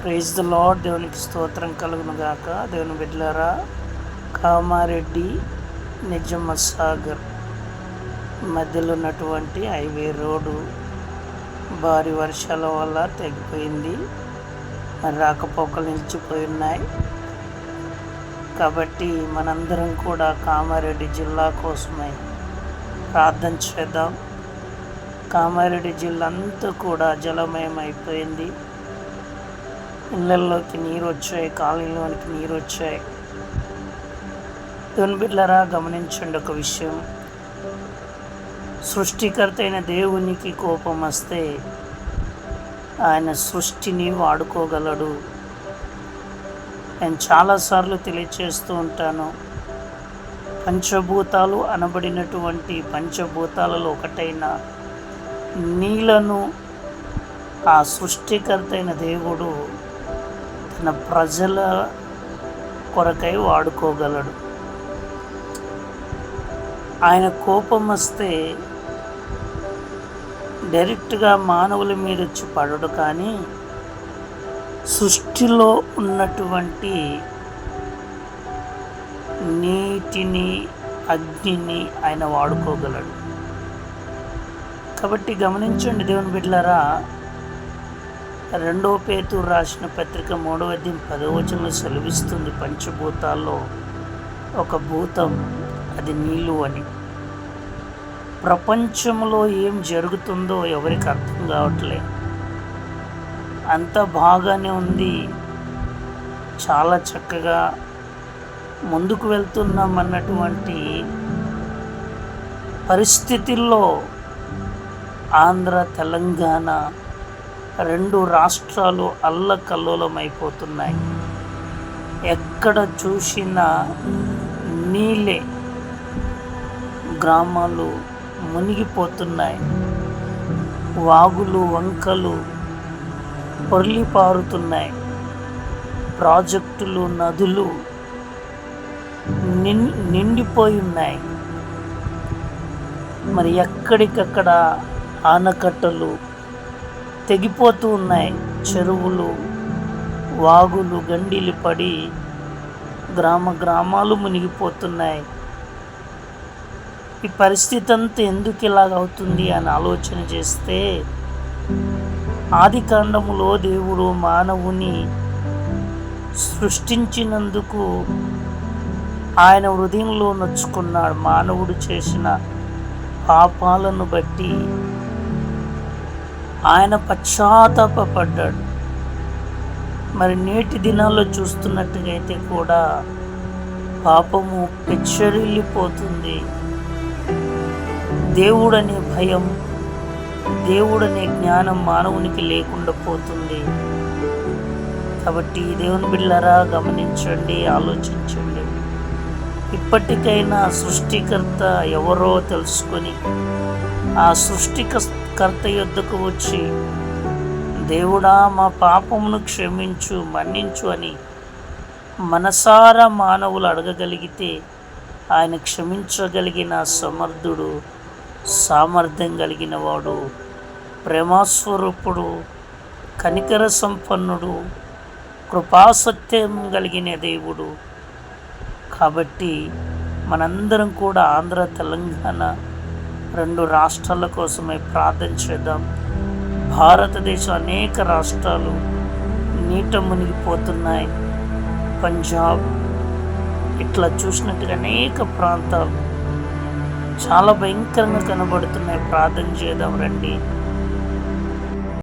Praise the lord దేవునికి స్తోత్రం కలుగును గాక. దేవుని బిడ్లరా కామారెడ్డి నిజమ సాగర్ మధ్యలో ఉన్నటువంటి హైవే రోడ్డు భారీ వర్షాల వల్ల తెగిపోయింది. మరి రాకపోకలు నిలిచిపోయి ఉన్నాయి. కాబట్టి మనందరం కూడా కామారెడ్డి జిల్లా కోసమై ప్రార్థన చేద్దాం. కామారెడ్డి జిల్లా అంతా కూడా జలమయం అయిపోయింది ఇళ్ళల్లోకి నీరు వచ్చాయి కాలనీలోనికి నీరు వచ్చాయి దేవుని గమనించండి ఒక విషయం. సృష్టికర్త అయిన దేవునికి కోపం వస్తే ఆయన సృష్టిని వాడుకోగలడు. నేను చాలాసార్లు తెలియచేస్తూ ఉంటాను. పంచభూతాలు అనబడినటువంటి పంచభూతాలలో ఒకటైన నీళ్ళను ఆ సృష్టికర్త అయిన దేవుడు తన ప్రజల కొరకై వాడుకోగలడు. ఆయన కోపం వస్తే డైరెక్ట్గా మానవుల మీద వచ్చి పడడు కానీ సృష్టిలో ఉన్నటువంటి నీటిని అగ్నిని ఆయన వాడుకోగలడు. కాబట్టి గమనించండి దేవుని బిడ్డలారా రెండవ పేతూరు రాసిన పత్రిక మూడవ అధ్యాయం పదవచనం సెలవిస్తుంది పంచభూతాల్లో ఒక భూతం అది నీళ్ళు అని. ప్రపంచంలో ఏం జరుగుతుందో ఎవరికి అర్థం కావట్లే. అంత బాగానే ఉంది. చాలా చక్కగా ముందుకు వెళ్తున్నాం అన్నటువంటి పరిస్థితుల్లో ఆంధ్ర తెలంగాణ రెండు రాష్ట్రాలు అల్లకల్లోలమైపోతున్నాయి. ఎక్కడ చూసినా నీళ్ళే గ్రామాలు మునిగిపోతున్నాయి. వాగులు వంకలు పొర్లిపారుతున్నాయి. ప్రాజెక్టులు నదులు నిన్ నిండిపోయి ఉన్నాయి. మరి ఎక్కడికక్కడ ఆనకట్టలు తెగిపోతూ ఉన్నాయి. చెరువులు వాగులు గండిలు పడి గ్రామ గ్రామాలు మునిగిపోతున్నాయి. ఈ పరిస్థితి అంతా ఎందుకు ఇలాగవుతుంది అని ఆలోచన చేస్తే ఆది కాండములో దేవుడు మానవుని సృష్టించినందుకు ఆయన హృదయంలో నొచ్చుకున్నాడు. మానవుడు చేసిన పాపాలను బట్టి ఆయన పశ్చాత్తాపడ్డాడు మరి నేటి దినాల్లో చూస్తున్నట్టుగా అయితే కూడా పాపము పెచ్చరిల్లిపోతుంది. దేవుడనే భయం దేవుడనే జ్ఞానం మానవునికి లేకుండా పోతుంది. కాబట్టి దేవుని బిళ్ళరా గమనించండి ఆలోచించండి. ఇప్పటికైనా సృష్టికర్త ఎవరో తెలుసుకొని ఆ సృష్టికర్త యొద్దకు వచ్చి దేవుడా మా పాపమును క్షమించు మన్నించు అని మనసారా మానవులు అడగగలిగితే ఆయన క్షమించగలిగిన సమర్థుడు సామర్థ్యం కలిగిన వాడు ప్రేమాస్వరూపుడు కనికర సంపన్నుడు కృపాసత్యం కలిగిన దేవుడు. కాబట్టి మనందరం కూడా ఆంధ్ర తెలంగాణ రెండు రాష్ట్రాల కోసమే ప్రార్థన చేద్దాం. భారతదేశం అనేక రాష్ట్రాలు నీట మునిగిపోతున్నాయి. పంజాబ్ ఇట్లా చూసినట్టుగా అనేక ప్రాంతాలు చాలా భయంకరంగా కనబడుతున్నాయి. ప్రార్థన చేద్దాం రండి.